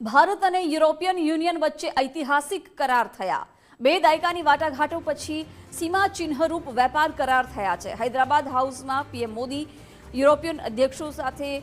ભારત અને European union વચ્ચે ઐતિહાસિક કરાર થયા. બે દાયકાની વાટાઘાટો પછી સીમા ચિહ્નરૂપ વેપાર કરાર થયા છે. હૈદરાબાદ હાઉસમાં પીએમ મોદી યુરોપિયન અધ્યક્ષો સાથે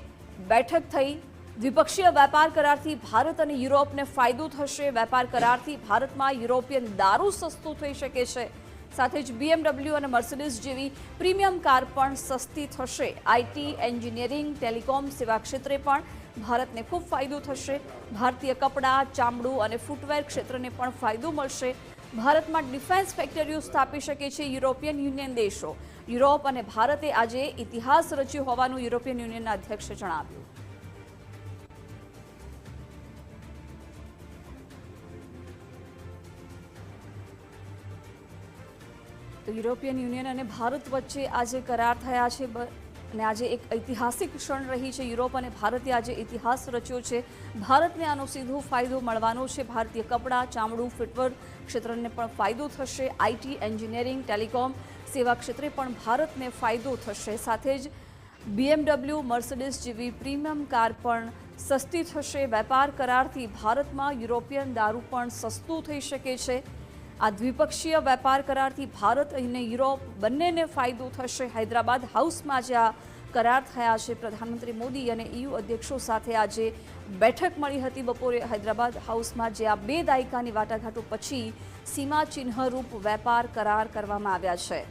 બેઠક થઈ. દ્વિપક્ષીય વેપાર કરારથી ભારત અને યુરોપને ફાયદો થશે. વેપાર કરારથી ભારતમાં યુરોપિયન દારૂ સસ્તું થઈ શકે છે. સાથે જ બીએમડબલ્યુ અને મર્સિડીઝ જેવી પ્રીમિયમ કાર પણ સસ્તી થશે. આઈટી એન્જિનિયરિંગ, ટેલિકોમ સેવા ક્ષેત્રે પણ ભારતને ખૂબ ફાયદો થશે. ભારતીય કપડાં, ચામડું અને ફૂટવેર ક્ષેત્રને પણ ફાયદો મળશે. ભારતમાં ડિફેન્સ ફેક્ટરીઓ સ્થાપી શકે છે યુરોપિયન યુનિયન દેશો. યુરોપ અને ભારતે આજે ઇતિહાસ રચ્યો હોવાનું યુરોપિયન યુનિયનના અધ્યક્ષે જણાવ્યું. તો યુરોપિયન યુનિયન અને ભારત વચ્ચે આજે કરાર થયા છે. અને આજે એક ઐતિહાસિક ક્ષણ રહી છે. યુરોપ અને ભારતે આજે ઇતિહાસ રચ્યો છે. ભારતને આનો સીધો ફાયદો મળવાનો છે. ભારતીય કપડાં, ચામડું, ફૂટવેર ક્ષેત્રને પણ ફાયદો થશે. આઈટી એન્જિનિયરિંગ, ટેલિકોમ સેવા ક્ષેત્રે પણ ભારતને ફાયદો થશે. સાથે જ બીએમડબલ્યુ મર્સિડીઝ જેવી પ્રીમિયમ કાર પણ સસ્તી થશે. વેપાર કરારથી ભારતમાં યુરોપિયન દારૂ પણ સસ્તું થઈ શકે છે. આ દ્વિપક્ષીય વેપાર કરારથી ભારત અને યુરોપ બંનેને ફાયદો થશે. હૈદરાબાદ હાઉસમાં જે આ કરાર થયા છે. પ્રધાનમંત્રી મોદી અને ઇયુ અધ્યક્ષો સાથે આજે બેઠક મળી હતી બપોરે. હૈદરાબાદ હાઉસમાં જે આ બે દાયકાની વાટાઘાટો પછી સીમા ચિહ્નરૂપ વેપાર કરાર કરવામાં આવ્યા છે.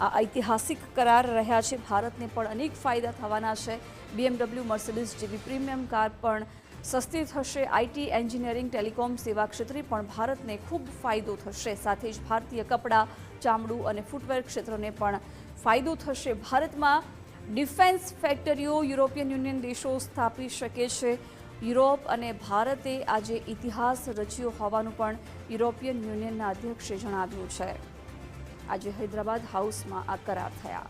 આ ઐતિહાસિક કરાર રહ્યા છે. ભારતને પણ અનેક ફાયદા થવાના છે. બીએમડબલ્યુ મર્સિડીઝ જેવી પ્રીમિયમ કાર પણ સસ્તી થશે. આઈટી એન્જિનિયરિંગ, ટેલિકોમ સેવા ક્ષેત્રે પણ ભારતને ખૂબ ફાયદો થશે. સાથે જ ભારતીય કપડાં, ચામડું અને ફૂટવેર ક્ષેત્રને પણ ફાયદો થશે. ભારતમાં ડિફેન્સ ફેક્ટરીઓ યુરોપિયન યુનિયન દેશો સ્થાપી શકે છે. યુરોપ અને ભારતે આજે ઇતિહાસ રચ્યો હોવાનું પણ યુરોપિયન યુનિયનના અધ્યક્ષે જણાવ્યું છે. આજે હૈદરાબાદ હાઉસમાં આ કરાર થયા.